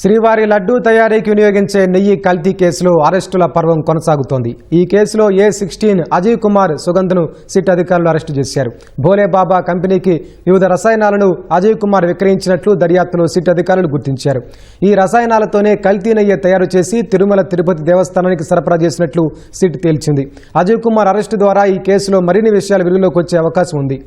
శ్రీవారి లడ్డూ తయారీకి వినియోగించే నెయ్యి కల్తీ కేసులో అరెస్టుల పర్వం కొనసాగుతోంది. ఈ కేసులో ఏ సిక్స్టీన్ అజయ్ కుమార్ సుగంధ్ను సిట్ అధికారులు అరెస్టు చేశారు. భోలేబాబా కంపెనీకి వివిధ రసాయనాలను అజయ్ కుమార్ విక్రయించినట్లు దర్యాప్తులో సిట్ అధికారులు గుర్తించారు. ఈ రసాయనాలతోనే కల్తీ నెయ్యి తయారు చేసి తిరుమల తిరుపతి దేవస్థానానికి సరఫరా చేసినట్లు సిట్ తేల్చింది. అజయ్ కుమార్ అరెస్టు ద్వారా ఈ కేసులో మరిన్ని విషయాలు వెలుగులోకి వచ్చే అవకాశం ఉంది.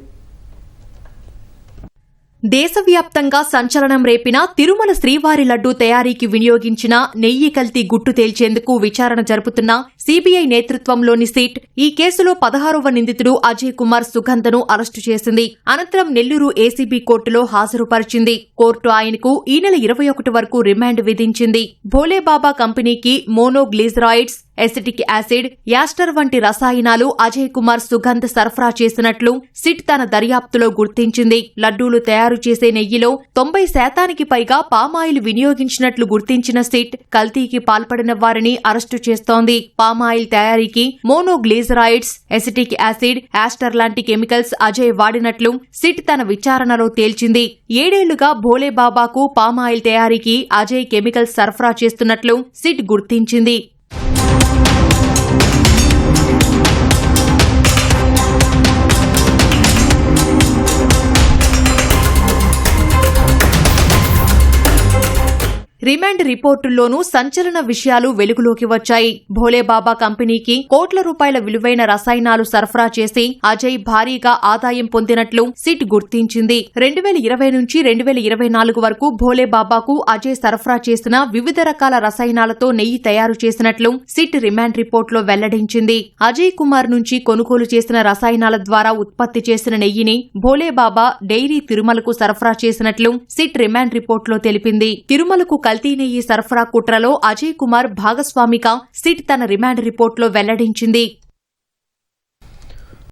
దేశవ్యాప్తంగా సంచలనం రేపిన తిరుమల శ్రీవారి లడ్డూ తయారీకి వినియోగించిన నెయ్యి కల్తీ గుట్టు తేల్చేందుకు విచారణ జరుపుతున్న సీబీఐ నేతృత్వంలోని సిట్ ఈ కేసులో పదహారవ నిందితుడు అజయ్ కుమార్ సుగంధను అరెస్టు చేసింది. అనంతరం నెల్లూరు ఏసీబీ కోర్టులో హాజరుపరిచింది. కోర్టు ఆయనకు ఈ నెల ఇరవై ఒకటి వరకు రిమాండ్ విధించింది. భోలేబాబా కంపెనీకి మోనోగ్లీజరాయిడ్స్ ఎసిటిక్ యాసిడ్ యాస్టర్ వంటి రసాయనాలు అజయ్ కుమార్ సుగంధ్ సరఫరా చేసినట్లు సిట్ తన దర్యాప్తులో గుర్తించింది. లడ్డూలు తయారు చేసే నెయ్యిలో తొంభై శాతానికి పైగా పామాయిల్ వినియోగించినట్లు గుర్తించిన సిట్ కల్తీకి పాల్పడిన వారిని అరెస్టు చేస్తోంది. పామాయిల్ తయారీకి మోనోగ్లీజరాయిడ్స్ ఎసిటిక్ యాసిడ్ యాస్టర్ లాంటి కెమికల్స్ అజయ్ వాడినట్లు సిట్ తన విచారణలో తేల్చింది. ఏడేళ్ళుగా భోలేబాబాకు పామాయిల్ తయారీకి అజయ్ కెమికల్స్ సరఫరా చేస్తున్నట్లు సిట్ గుర్తించింది. రిమాండ్ రిపోర్టుల్లోనూ సంచలన విషయాలు వెలుగులోకి వచ్చాయి. భోలేబాబా కంపెనీకి కోట్ల రూపాయల విలువైన రసాయనాలు సరఫరా చేసి అజయ్ భారీగా ఆదాయం పొందినట్లు సిట్ గుర్తించింది. రెండు వేల ఇరవై నుంచి రెండు వేల ఇరవై నాలుగు వరకు భోలేబాబాకు అజయ్ సరఫరా చేసిన వివిధ రకాల రసాయనాలతో నెయ్యి తయారు చేసినట్లు సిట్ రిమాండ్ రిపోర్టులో వెల్లడించింది. అజయ్ కుమార్ నుంచి కొనుగోలు చేసిన రసాయనాల ద్వారా ఉత్పత్తి చేసిన నెయ్యిని భోలేబాబా డైరీ తిరుమలకు సరఫరా చేసినట్లు సిట్ రిమాండ్ రిపోర్టులో తెలిపింది. తిరుమలకు కల్తీ నెయ్యి సరఫరా కుట్రలో అజయ్ కుమార్ భాగస్వామిగా సిట్ తన రిమాండ్ రిపోర్టులో వెల్లడించింది.